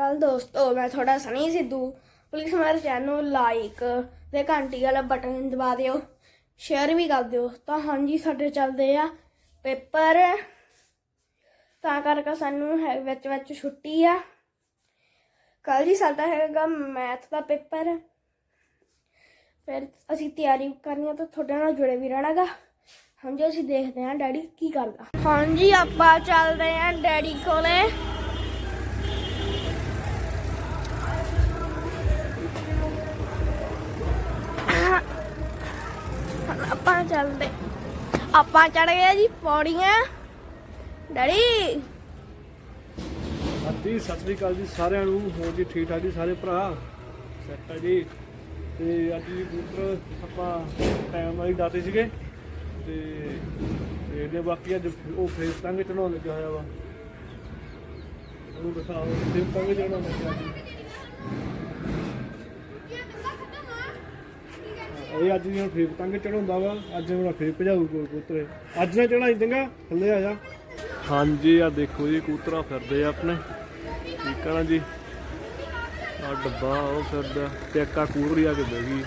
ਸ੍ਰੀ ਦੋਸਤੋ ਮੈਂ ਤੁਹਾਡਾ ਸਨੀ ਸਿੱਧੂ। ਪਲੀਜ਼ ਮੇਰੇ ਚੈਨਲ ਨੂੰ ਲਾਈਕ ਤੇ ਘੰਟੀ ਵਾਲਾ ਬਟਨ ਦਬਾ ਦਿਓ। ਸ਼ੇਅਰ ਵੀ ਕਰ ਦਿਓ। ਤਾਂ ਹਾਂਜੀ, ਸਾਡੇ ਚੱਲਦੇ ਆ ਪੇਪਰ। ਤਾਂ ਕਰਕੇ ਸਾਨੂੰ ਹੈ, ਵਿੱਚ ਵਿੱਚ ਛੁੱਟੀ ਆ। ਕੱਲ ਜੀ ਸਾਡਾ ਹੈਗਾ ਮੈਥ ਦਾ ਪੇਪਰ। ਫਿਰ ਅਸੀਂ ਤਿਆਰੀ ਕਰਨੀ ਆ ਤਾਂ ਤੁਹਾਡੇ ਨਾਲ ਜੁੜੇ ਵੀ ਰਹਿਣਾਗਾ। ਹਾਂਜੀ, ਅਸੀਂ ਦੇਖਦੇ ਹਾਂ ਡੈਡੀ ਕੀ ਕਰਦਾ। ਹਾਂਜੀ, ਆਪਾਂ ਚੱਲਦੇ ਹਾਂ ਡੈਡੀ ਕੋਲੇ। ਆਪਾਂ ਚੱਲਦੇ। ਆਪਾਂ ਚੜ ਗਏ ਜੀ ਪੌੜੀਆਂ। ਡੈਡੀ। ਹਾਂਜੀ ਸਤਿ ਸ੍ਰੀ ਅਕਾਲ ਜੀ ਸਾਰਿਆਂ ਨੂੰ। ਹੋਰ ਜੀ ਠੀਕ ਠਾਕ ਜੀ ਸਾਰੇ ਭਰਾ? ਸੈਟ ਹੈ ਜੀ। ਤੇ ਅੱਜ ਜੀ ਕਬੂਤਰ ਆਪਾਂ ਟਾਈਮ ਵਾਲੀ ਦਾਤੇ ਸੀਗੇ। ਤੇ ਇਹਦੇ ਬਾਕੀ ਅੱਜ ਉਹ ਫੇਸ ਤੰਗ ਚੜਾਉਣ ਲੱਗਿਆ ਹੋਇਆ ਵਾ। ਉਹਨੂੰ ਦਿਖਾਓ। ਫੇਸ ਤੰਗ ਚੜਾਉਣ ਲੱਗਿਆ ਜੀ ਇਹ ਅੱਜ ਜਿਹੜਾ ਫੇਸ ਤੰਗ ਚੜਾਉਂਦਾ ਵਾ, ਅੱਜ ਮੇਰਾ ਫੇਸ ਭਜਾਊ ਕੋਈ ਕਬੂਤਰ ਅੱਜ ਨਾ ਚੜਾਈ ਚੰਗਾ, ਥੱਲੇ ਆ ਜਾ। ਹਾਂਜੀ ਆ ਦੇਖੋ ਜੀ ਕਬੂਤਰਾਂ ਫਿਰਦੇ ਆ ਆਪਣੇ। ਠੀਕ ਆ ਨਾ ਜੀ? ਆ ਡੱਬਾ, ਉਹ ਫਿਰਦਾ। ਤੇ ਇੱਕ ਕੂਤਰੀ ਆ ਕੇ ਬਹਿ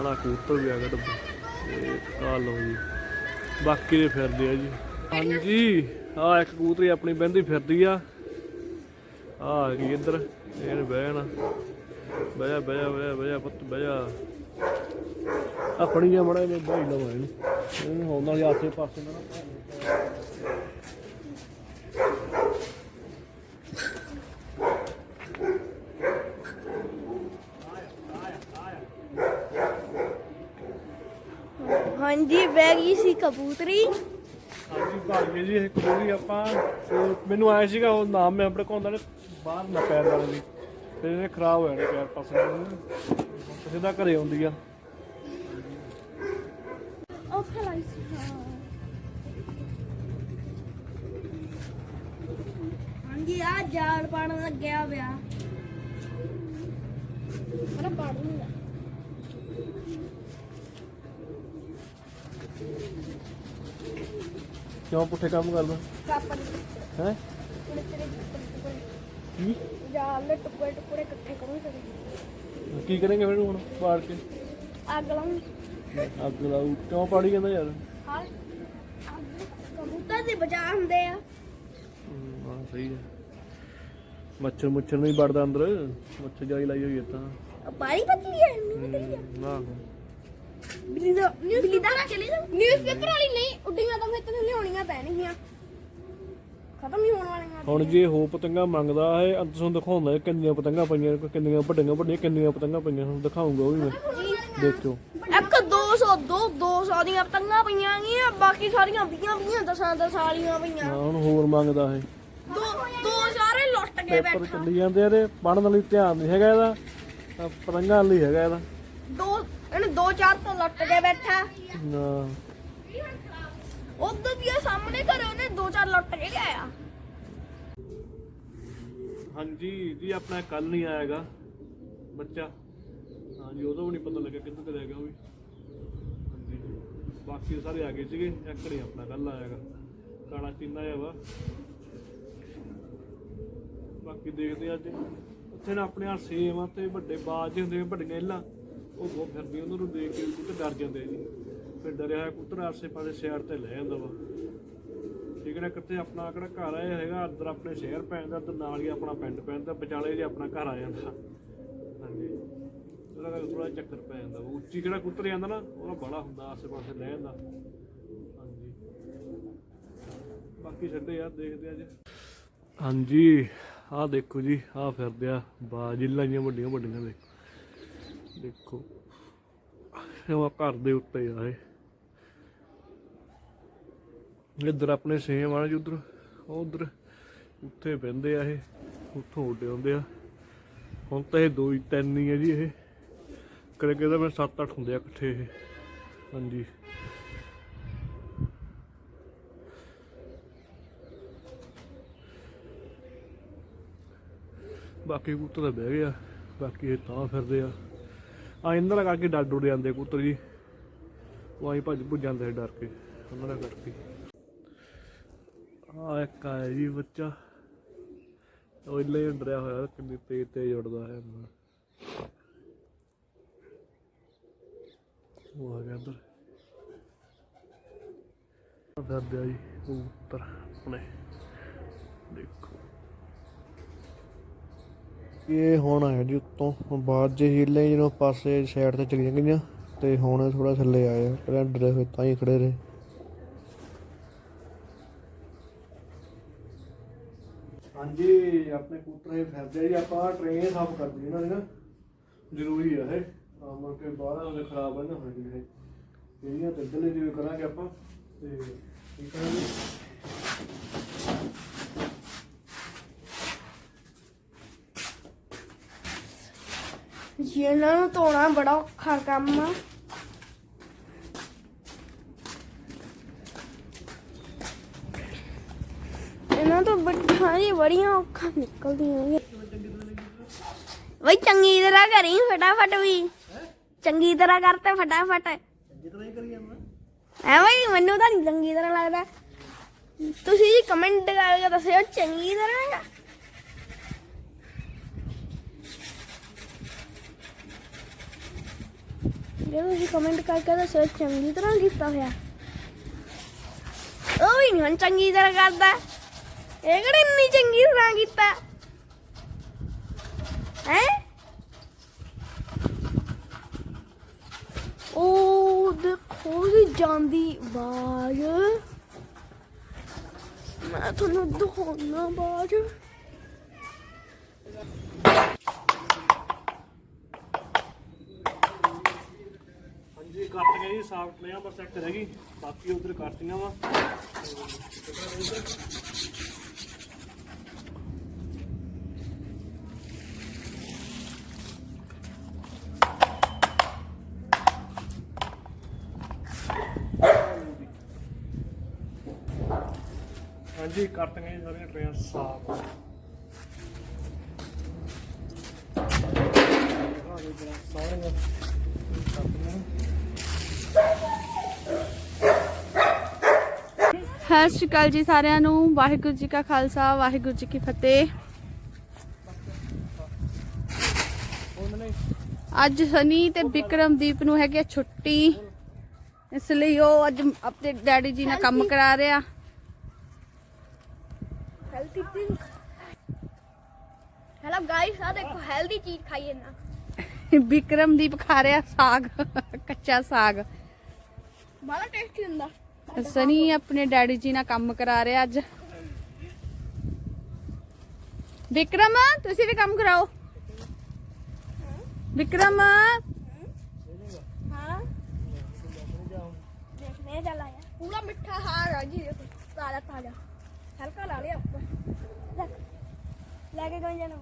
ਹਣਾ ਕਬੂਤਰ ਵੀ ਆ ਗਿਆ ਡੱਬਾ। ਤੇ ਆ ਲਓ ਜੀ। ਬਾਕੀ ਦੇ ਫਿਰਦੇ ਆ ਜੀ। ਹਾਂਜੀ ਆ ਇੱਕ ਕੂਤਰੀ ਆਪਣੀ ਬਹਿੰਦੀ ਫਿਰਦੀ ਆ। ਆ ਗਈ ਇੱਧਰ। ਇਹਨੇ ਬਹਿਣਾ ਬਹਿ ਬਹਿ ਜਾ ਬਹਿ ਜਾ ਬਹਿ ਜਾ ਪੁੱਤ, ਬਹਿ ਜਾ। ਆਪਣੀ ਜਾਂ ਮੜਾ ਇਹਨੇ ਬਾਈ ਲਵਾ ਇਹਨੂੰ। ਇਹਨੂੰ ਹੋਣ ਵਾਲੀ ਆਸੇ ਪਾਸੇ ਨਾ ਹਾਂਜੀ ਬਹਿ ਗਈ ਸੀ ਕਬੂਤਰੀ। ਹਾਂਜੀ ਭਾਗ ਗਏ ਜੀ ਇਹ ਕਬੂਤਰੀ ਆਪਾਂ ਤੇ ਮੈਨੂੰ ਆਇਆ ਸੀਗਾ ਉਹ ਨਾਮ ਮੈਂ ਆਪਣੇ ਕੋਲ ਹੁੰਦਾ ਨੇ ਬਾਹਰ ਨਾ ਪੈਰ ਵਾਲੇ ਦੀ। ਫਿਰ ਇਹਨੇ ਖਰਾਬ ਹੋ ਜਾਣੇ ਪੈਰ ਪਾਸੇ। ਨੂੰ ਸਿੱਧਾ ਘਰੇ ਆਉਂਦੀ ਆ। ਉੱਥੇ ਲਾਈ ਸੀ ਹਾਂਜੀ ਆ ਜਾੜ ਪਾਣ ਲੱਗਿਆ ਪਿਆ ਮਰਾ ਪਾੜੂਗਾ ਕਿਉਂ ਪੁੱਠੇ ਕੰਮ ਕਰਦਾ ਕਾਪਰ ਹੈ? ਟੁਕੜੇ ਟੁਕੜੇ ਟੁਕੜੇ ਕੀ? ਜਾਲ ਦੇ ਟੁਕੜੇ ਟੁਕੜੇ ਇਕੱਠੇ ਕਰੋ ਕਰੇ ਕੀ ਕਰਾਂਗੇ ਫਿਰ ਹੁਣ ਪਾੜ ਕੇ? ਅੱਗ ਲਾਉਂ ਅੱਗ ਲਾਉ ਕਿਉਂ ਪਾੜੀ ਜਾਂਦਾ ਯਾਰ? ਹਾਂ। ਅੱਗ ਕਬੂਤਰ ਦੇ ਬਚਾ ਹੁੰਦੇ ਆ। ਹਮ, ਹਾਂ ਸਹੀ ਹੈ ਮੱਛਰ ਮੁੱਛਰ ਨਹੀਂ ਵੜਦਾ ਅੰਦਰ। ਮੱਛਰ ਜਾਈ ਲਾਈ ਹੋਈ ਹੈ ਤਾਂ। ਬਾਰੀ ਪਤਲੀ ਹੈ ਆਹੋ। ਬਿੱਲੀ ਦਾ ਨਿਊਜ਼ ਪੇਪਰ ਵਾਲੀ ਨਹੀਂ ਉੱਡੀਆਂ ਤਾਂ ਫਿਰ ਤੈਨੂੰ ਲਿਆਉਣੀਆਂ ਪੈਣਗੀਆਂ। ਖਤਮ ਹੀ ਹੋਣ ਵਾਲੀਆਂ ਹੁਣ ਜੇ ਹੋ ਪਤੰਗਾ ਮੰਗਦਾ ਹੈ ਅੰਤ ਤੁਹਾਨੂੰ ਦਿਖਾਉਂਦਾ ਹੈ ਕਿੰਨੀਆਂ ਪਤੰਗਾ ਪਈਆਂ ਕਿੰਨੀਆਂ ਵੱਡੀਆਂ ਵੱਡੀਆਂ ਕਿੰਨੀਆਂ ਪਤੰਗਾ ਪਈਆਂ ਤੁਹਾਨੂੰ ਦਿਖਾਉਂਗਾ ਉਹ ਵੀ ਮੈਂ। ਦੇਖਿਓ। ਇੱਕ 200 ਦੋ 200 ਦੀਆਂ ਪਤੰਗਾਂ ਪਈਆਂ ਗੀਆਂ ਬਾਕੀ ਸਾਰੀਆਂ 20 20 ਦਸਾਂ ਦਸਾਂ ਵਾਲੀਆਂ ਪਈਆਂ। ਹਾਂ ਹੁਣ ਹੋਰ ਮੰਗਦਾ ਹੈ। ਦੋ ਦੋ ਸਾਰੇ ਲੁੱਟ ਕੇ ਪੇਪਰ ਬੈਠਾ। ਚੱਲੀ ਜਾਂਦੇ ਆ ਤੇ ਪੜਨ ਲਈ ਧਿਆਨ ਨਹੀਂ ਹੈਗਾ ਇਹਦਾ ਤਾਂ ਪਤੰਗਾਂ ਲਈ ਹੈਗਾ ਇਹਦਾ। ਦੋ ਇਹਨੇ ਦੋ ਚਾਰ ਤੋਂ ਲੁੱਟ ਕੇ ਬੈਠਾ। ਨਾ। ਉਧਰ ਵੀ ਆ, ਸਾਹਮਣੇ ਘਰ ਉਹਨੇ ਦੋ ਚਾਰ ਲੁੱਟ ਕੇ ਲਿਆਇਆ। ਹਾਂਜੀ ਜੀ, ਆਪਣਾ ਕੱਲ ਨਹੀਂ ਆਏਗਾ ਬੱਚਾ। ਹਾਂਜੀ, ਉਦੋਂ ਵੀ ਨਹੀਂ ਪਤਾ ਲੱਗਿਆ ਕਿੱਥੇ ਚਲੇ ਗਿਆ ਉਹ ਵੀ। ਹਾਂਜੀ। ਬਾਕੀ ਸਾਰੇ ਆ ਗਏ ਸੀਗੇ, ਇੱਕ ਨਹੀਂ ਆਪਣਾ ਕੱਲ ਆਏਗਾ ਕਾਲਾ ਚੀਨਾ ਜਿਹਾ ਵਾ। ਬਾਕੀ ਦੇਖਦੇ ਆ ਅੱਜ। ਉੱਥੇ ਨਾ ਆਪਣੇ ਆ ਸੇਮ ਆ ਤੇ ਵੱਡੇ ਬਾਜ ਹੁੰਦੇ ਵੱਡੀਆਂ ਇੱਲਾਂ। ਉਹ ਬਹੁਤ ਫਿਰਦੀ ਉਹਨਾਂ ਨੂੰ ਦੇਖ ਕੇ ਕੁੱਤੇ ਡਰ ਜਾਂਦੇ ਜੀ। ਫਿਰ ਡਰਿਆ ਹੋਇਆ ਆਸੇ ਪਾਸੇ ਸ਼ਹਿਰ ਤੇ ਲੈ ਜਾਂਦਾ ਵਾ। ਠੀਕ ਹੈ ਨਾ ਕਿਤੇ ਆਪਣਾ ਕਿਹੜਾ ਘਰ ਆਇਆ ਹੈਗਾ, ਅੰਦਰ ਆਪਣੇ ਸ਼ਹਿਰ ਪੈਂਦਾ ਤੇ ਨਾਲ ਹੀ ਆਪਣਾ ਪਿੰਡ ਪੈਂਦਾ ਵਿਚਾਲੇ ਜੇ ਆਪਣਾ ਘਰ ਆ ਜਾਂਦਾ। ਹਾਂਜੀ। ਉਹਦਾ ਥੋੜਾ ਚੱਕਰ ਪੈ ਜਾਂਦਾ ਵਾ। ਉੱਚੀ ਕਿਹੜਾ ਕੁੱਤਰ ਜਾਂਦਾ ਨਾ, ਉਹਦਾ ਬੜਾ ਹੁੰਦਾ ਆਸੇ ਪਾਸੇ ਲੈ ਜਾਂਦਾ। ਹਾਂਜੀ। ਬਾਕੀ ਛੱਡੇ ਯਾਰ, ਦੇਖਦੇ ਆ ਜੇ। ਹਾਂਜੀ, ਆਹ ਦੇਖੋ ਜੀ, ਆਹ ਫਿਰਦੇ ਆ ਬਾਜ਼ਿਲਾਂ ਲਾਈਆਂ ਵੱਡੀਆਂ ਵੱਡੀਆਂ ਦੇਖੋ। ਦੇਖੋ ਇਹ ਘਰ ਦੇ ਉੱਤੇ ਆ ਇਹ। ਇੱਧਰ ਆਪਣੇ ਸੇਮ ਆ ਜੀ ਉਧਰ ਉਧਰ ਉੱਥੇ ਬਹਿੰਦੇ ਆ ਇਹ, ਉੱਥੋਂ ਉੱਡੇ ਆਉਂਦੇ ਆ। ਹੁਣ ਤਾਂ ਇਹ ਦੋ ਹੀ, ਤਿੰਨ ਹੀ ਆ ਜੀ ਇਹ। ਕਦੇ ਕਦੇ ਮੈਂ 7-8 ਹੁੰਦੇ ਆ ਇਕੱਠੇ ਇਹ। ਹਾਂਜੀ। ਬਾਕੀ ਕਬੂਤਰ ਤਾਂ ਬਹਿ ਗਿਆ ਬਾਕੀ ਇਹ ਤਾਂ ਫਿਰਦੇ ਆ। ਆ ਇਹਨਾਂ ਦਾ ਕਰਕੇ ਡਰ ਡੁੱਡ ਜਾਂਦੇ ਕਬੂਤਰ ਜੀ। ਉਹ ਆਈ ਭੱਜ ਭੁੱਜ ਜਾਂਦੇ ਆ ਡਰ ਕੇ, ਉਹਨਾਂ ਦਾ ਕਰਕੇ। ਆ ਇੱਕ ਆਇਆ ਜੀ ਬੱਚਾ। ਉਹ ਇੱਲੇ ਹੀ ਡਰਿਆ ਹੋਇਆ, ਕਿੰਨੀ ਤੇਜ਼ ਤੇਜ਼ ਉੱਡਦਾ ਹੈ ਉਹ ਆ ਗਿਆ ਅੰਦਰ। ਫਿਰਦੇ ਆ ਜੀ ਉੱਪਰ ਆਪਣੇ। ਦੇਖੋ। ਇਹ ਹੁਣ ਆਇਆ ਜੀ ਉੱਤੋਂ। ਬਾਅਦ ਜੇ ਹੀਲੇ ਜਦੋਂ ਪਾਸੇ ਸਾਈਡ ਤੇ ਚਲੀਆਂ ਗਈਆਂ, ਤੇ ਹੁਣ ਥੋੜਾ ਥੱਲੇ ਆਇਆ। ਪਹਿਲਾਂ ਡਰੇ ਹੋਏ ਤਾਂ ਹੀ ਖੜੇ ਰਹੇ। ਹਾਂਜੀ, ਆਪਣੇ ਕੂਤਰੇ ਫਿਰਦੇ ਆ ਜੀ, ਆਪਾਂ ਟ੍ਰੇਨ ਸਾਫ਼ ਕਰਦੇ ਇਹਨਾਂ ਦੀ ਨਾ। ਜ਼ਰੂਰੀ ਆ ਇਹ। ਆਮਰ ਕੇ ਬਾਹਰ ਦੇ ਖਰਾਬ ਨਾ ਹੋਣ ਇਹ ਜਿਹੜੀਆਂ ਦੱਦਲੇ ਜਿਵੇਂ ਕਰਾਂਗੇ ਆਪਾਂ, ਤੇ ਠੀਕ ਹੈ ਇਹਨਾਂ ਨੂੰ ਧੋਣਾ ਬੜਾ ਔਖਾ ਕੰਮ ਆ। ਇਹਨਾਂ ਤੋਂ ਹਾਂਜੀ ਬੜੀਆਂ ਔਖਾ ਨਿਕਲਦੀਆਂ ਨੇ। ਵਈ ਚੰਗੀ ਤਰ੍ਹਾਂ ਕਰੀ, ਫਟਾਫਟ ਵੀ। ਚੰਗੀ ਤਰ੍ਹਾਂ ਕਰਤੇ ਫਟਾਫਟ। ਜਿਤਨਾ ਹੀ ਕਰੀ ਜਾਂਦਾ ਐ ਬਈ, ਮੈਨੂੰ ਤਾਂ ਨਹੀਂ ਚੰਗੀ ਤਰ੍ਹਾਂ ਲੱਗਦਾ। ਤੁਸੀਂ ਜੀ ਕਮੈਂਟ ਕਰਕੇ ਦੱਸਿਓ, ਚੰਗੀ ਤਰ੍ਹਾਂ ਜੇ? ਤੁਸੀਂ ਕਮੈਂਟ ਕਰਕੇ ਦੱਸਿਓ, ਚੰਗੀ ਤਰ੍ਹਾਂ ਕੀਤਾ ਹੋਇਆ। ਉਹ ਵੀ ਨਹੀਂ ਹੁਣ ਚੰਗੀ ਤਰ੍ਹਾਂ ਕਰਦਾ। ਇਹ ਕਿਹੜਾ ਇੰਨੀ ਚੰਗੀ ਤਰ੍ਹਾਂ ਕੀਤਾ। ਹੈ? ਉਹ ਦੇਖੋ ਜੀ ਜਾਂਦੀ ਆਵਾਜ਼ ਮੈਂ ਤੁਹਾਨੂੰ ਦਿਖਾਉਣਾ ਆਵਾਜ਼ ਕੱਟ ਗਏ ਜੀ ਬਸ ਇੱਕ ਰਹਿ ਗਈ, ਬਾਕੀ ਉਧਰ ਕੱਟੀਆਂ ਵਾ। ਹਾਂਜੀ ਕੱਟ ਸਾਰੀਆਂ ਟਰੇਆਂ ਸਾਫ਼ ਸਾਰੀਆਂ ਕੱਟੀਆਂ ਸਤਿ ਸ਼੍ਰੀ ਅਕਾਲ ਜੀ ਸਾਰਿਆਂ ਨੂੰ। ਵਾਹਿਗੁਰੂ ਜੀ ਕਾ ਖਾਲਸਾ ਵਾਹਿਗੁਰੂ ਜੀ ਕੀ ਫਤਿਹ। ਅੱਜ ਸਨੀ ਤੇ ਵਿਕਰਮਦੀਪ ਨੂੰ ਹੈਗੀ ਛੁੱਟੀ। ਇਸ ਲਈ ਉਹ ਅੱਜ ਆਪਣੇ ਡੈਡੀ ਜੀ ਨਾਲ ਕੰਮ ਕਰਾ ਰਿਹਾ। ਹੈਲਥੀ ਥਿੰਗ ਹੈਲੋ ਗਾਇਸ ਆ ਦੇਖੋ ਹੈਲਦੀ ਚੀਜ਼ ਖਾਈਏ ਨਾ ਵਿਕਰਮਦੀਪ ਖਾ ਰਿਹਾ ਸਾਗ ਕੱਚਾ ਸਾਗ। ਬੜਾ ਟੇਸਟੀ ਹੁੰਦਾ। ਸਨੀ ਆਪਣੇ ਡੈਡੀ ਜੀ ਨਾਲ ਕੰਮ ਕਰਾ ਰਿਹਾ ਅੱਜ ਵਿਕਰਮ ਤੁਸੀਂ ਵੀ ਕੰਮ ਕਰਾਓ ਵਿਕਰਮ ਹਾਂ ਦੇਖਨੇ ਚੱਲ ਆਇਆ ਪੂਰਾ ਮਿੱਠਾ ਹਾਰ ਆ ਜੀ ਦੇਖੋ ਤਾਜ਼ਾ ਤਾਜ਼ਾ ਹਲਕਾ ਲਾ ਲਿਆ ਉੱਪਰ ਲੈ ਲੈ ਕੇ ਗਏ ਜਾਣਾ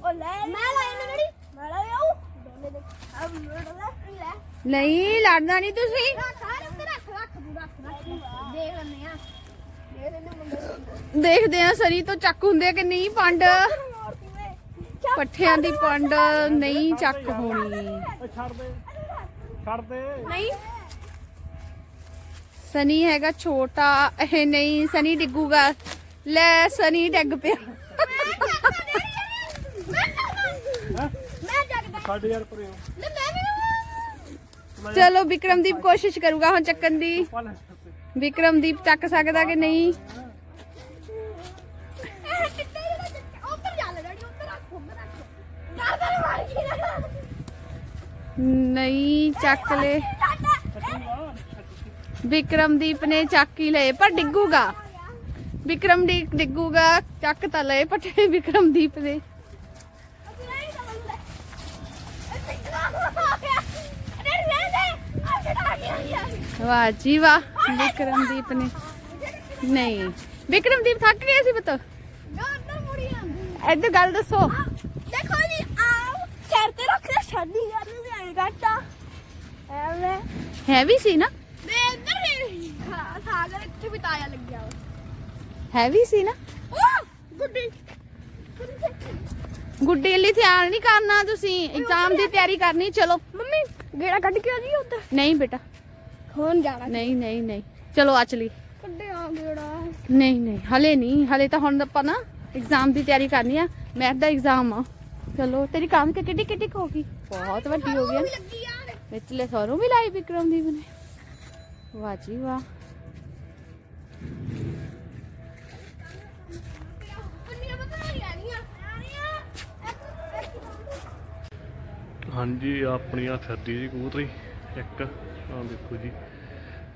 ਉਹ ਲੈ ਮੈਂ ਲਾਇਆ ਨਾ ਗੜੀ ਮੈਂ ਲਾਇਆ ਉਹ ਦੋਨੇ ਦੇ ਆ ਵੀਡੀਓ ਲੈ ਲੈ ਨਹੀਂ ਲੜਨਾ ਨਹੀਂ ਤੁਸੀਂ ਰੱਖ ਆ ਰੱਖ ਰੱਖ ਰੱਖ ਤੂੰ ਰੱਖ ਰੱਖ ਦੇਖ ਲੈਨੇ ਆ ਦੇਖ ਲੈਨੇ ਮੁੰਡੇ ਦੇਖਦੇ ਆ ਸਨੀ ਤੋਂ ਚੱਕ ਹੁੰਦੇ ਕਿ ਨਹੀਂ ਪੰਡ? ਪੱਠਿਆਂ ਦੀ ਪੰਡ ਨਹੀਂ ਚੱਕ ਹੋਣੀ। ਓਏ ਛੱਡ ਦੇ ਛੱਡ ਦੇ ਨਹੀਂ। ਸਨੀ ਹੈਗਾ ਛੋਟਾ ਇਹ ਨਹੀਂ ਸਨੀ ਡਿੱਗੂਗਾ। ਲੈ ਸਨੀ ਡਿੱਗ ਪਿਆ। ਯਾਰ ਪਰੇ ਚਲੋ ਵਿਕਰਮਦੀਪ ਕੋਸ਼ਿਸ਼ ਕਰੂਗਾ ਹੁਣ ਚੱਕਣ ਦੀ। ਵਿਕਰਮਦੀਪ ਚੱਕ ਸਕਦਾ ਕਿ ਨਹੀਂ? ਨਹੀਂ ਚੱਕ ਲੈ ਵਿਕਰਮਦੀਪ ਨੇ ਚੱਕ ਹੀ ਲਏ ਪਰ ਡਿੱਗੂਗਾ ਵਿਕਰਮਦੀਪ ਡਿੱਗੂਗਾ ਚੱਕ ਤਾਂ ਲਏ ਪੱਠੇ ਵਿਕਰਮਦੀਪ ਦੇ ਵਾਹ ਜੀ ਵਾਹ ਵਿਕਰਮਦੀਪ ਨੇ ਨਹੀਂ ਵਿਕਰਮਦੀਪ ਥੱਕ ਗਿਆ ਸੀ ਪੁੱਤ ਇੱਧਰ ਗੱਲ ਦੱਸੋ ਦੇਖੋ ਜੀ ਆਓ ਸਿਰ ਤੇ ਰੱਖ ਕੇ ਸ਼ਾਦੀ ਕਰਨ ਦੇ ਆਏ ਗੱਟਾ ਐਵੇਂ। ਹੈਵੀ ਸੀ ਨਾ? ਮੈਂ ਇੱਧਰ ਹੀ। ਖਾ- ਸਾਗਰ ਇੱਥੇ ਵੀ ਤਾਇਆ ਲੱਗਿਆ ਵਾ। ਹੈਵੀ ਸੀ ਨਾ? ਉਹ ਗੁੱਡੀ। ਗੁੱਡੀ ਲਈ ਧਿਆਨ ਨਹੀਂ ਕਰਨਾ ਤੁਸੀਂ। ਐਗਜ਼ਾਮ ਦੀ ਤਿਆਰੀ ਕਰਨੀ ਚਲੋ। ਮੰਮੀ ਗੇੜਾ ਕੱਢ ਕੇ ਆ ਜੀ ਉੱਧਰ। ਨਹੀਂ ਬੇਟਾ। ਹੁਣ ਜਾਣਾ। ਨਹੀਂ ਨਹੀਂ ਨਹੀਂ। ਚਲੋ ਆ ਚਲੀ ਕੱਢਿਆ ਗੇੜਾ। ਨਹੀਂ ਨਹੀਂ। ਹਲੇ ਨਹੀਂ। ਹਲੇ ਤਾਂ ਹੁਣ ਆਪਾਂ ਨਾ ਐਗਜ਼ਾਮ ਦੀ ਤਿਆਰੀ ਕਰਨੀ ਆ। ਮੈਥ ਦਾ ਐਗਜ਼ਾਮ ਆ। ਚਲੋ, ਤੇਰੀ ਕੰਮ ਕਿ ਕਿੱਡੀ ਕਿੱਡੀ ਹੋ ਗਈ? ਬਹੁਤ ਵੱਡੀ ਹੋ ਗਈ ਆ। ਵਿਚਲੇ ਸੌਰੋਂ ਵੀ ਲਾਈ ਵਿਕਰਮਦੀਪ ਨੇ। ਵਾਹ ਜੀ ਵਾਹ। ਹਾਂਜੀ ਆਪਣੀ ਫਿਰਦੀ ਜੀ ਕਬੂਤਰੀ। ਇੱਕ ਆ ਦੇਖੋ ਜੀ।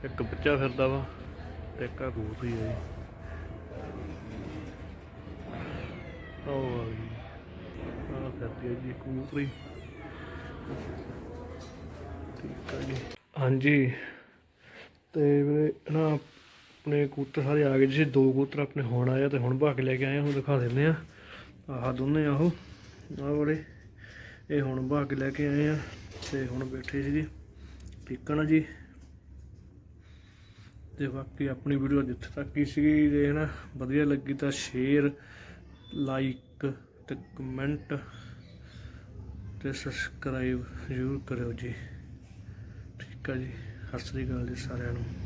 ਇੱਕ ਬੱਚਾ ਫਿਰਦਾ ਵਾ ਤੇ ਇੱਕ ਕਬੂਤਰੀ ਹੈ ਜੀ ਉਹ ਆ ਗਈ ਆ ਜੀ ਕਬੂਤਰੀ ਠੀਕ ਆ ਜੀ ਹਾਂਜੀ। ਤੇ ਵੀਰੇ, ਨਾ ਆਪਣੇ ਕਬੂਤਰ ਸਾਰੇ ਆ ਗਏ ਜੀ ਦੋ ਕਬੂਤਰ ਆਪਣੇ ਹੁਣ ਆਏ ਆ ਤੇ ਹੁਣ ਭਾਗ ਲੈ ਕੇ ਆਏ ਹੁਣ ਦਿਖਾ ਦਿੰਦੇ ਆ। ਆਹ ਦੋਨੇ ਆਹੋ ਆਹ ਬੜੇ ਇਹ ਹੁਣ ਭਾਗ ਲੈ ਕੇ ਆਏ ਆ ਤੇ ਹੁਣ ਬੈਠੇ ਸੀ ਜੀ ਠੀਕ ਆ ਨਾ ਜੀ। ਤੇ ਬਾਕੀ ਆਪਣੀ ਵੀਡੀਓ ਜਿੱਥੇ ਤੱਕ ਹੀ ਸੀਗੀ ਜੇ ਨਾ ਵਧੀਆ ਲੱਗੀ ਤਾਂ ਸ਼ੇਅਰ ਲਾਈਕ ਤੇ ਕਮੈਂਟ ਤੇ ਸਬਸਕ੍ਰਾਈਬ ਜ਼ਰੂਰ ਕਰਿਓ ਜੀ। ਠੀਕ ਆ ਜੀ। ਸਤਿ ਸ੍ਰੀ ਅਕਾਲ ਜੀ ਸਾਰਿਆਂ ਨੂੰ।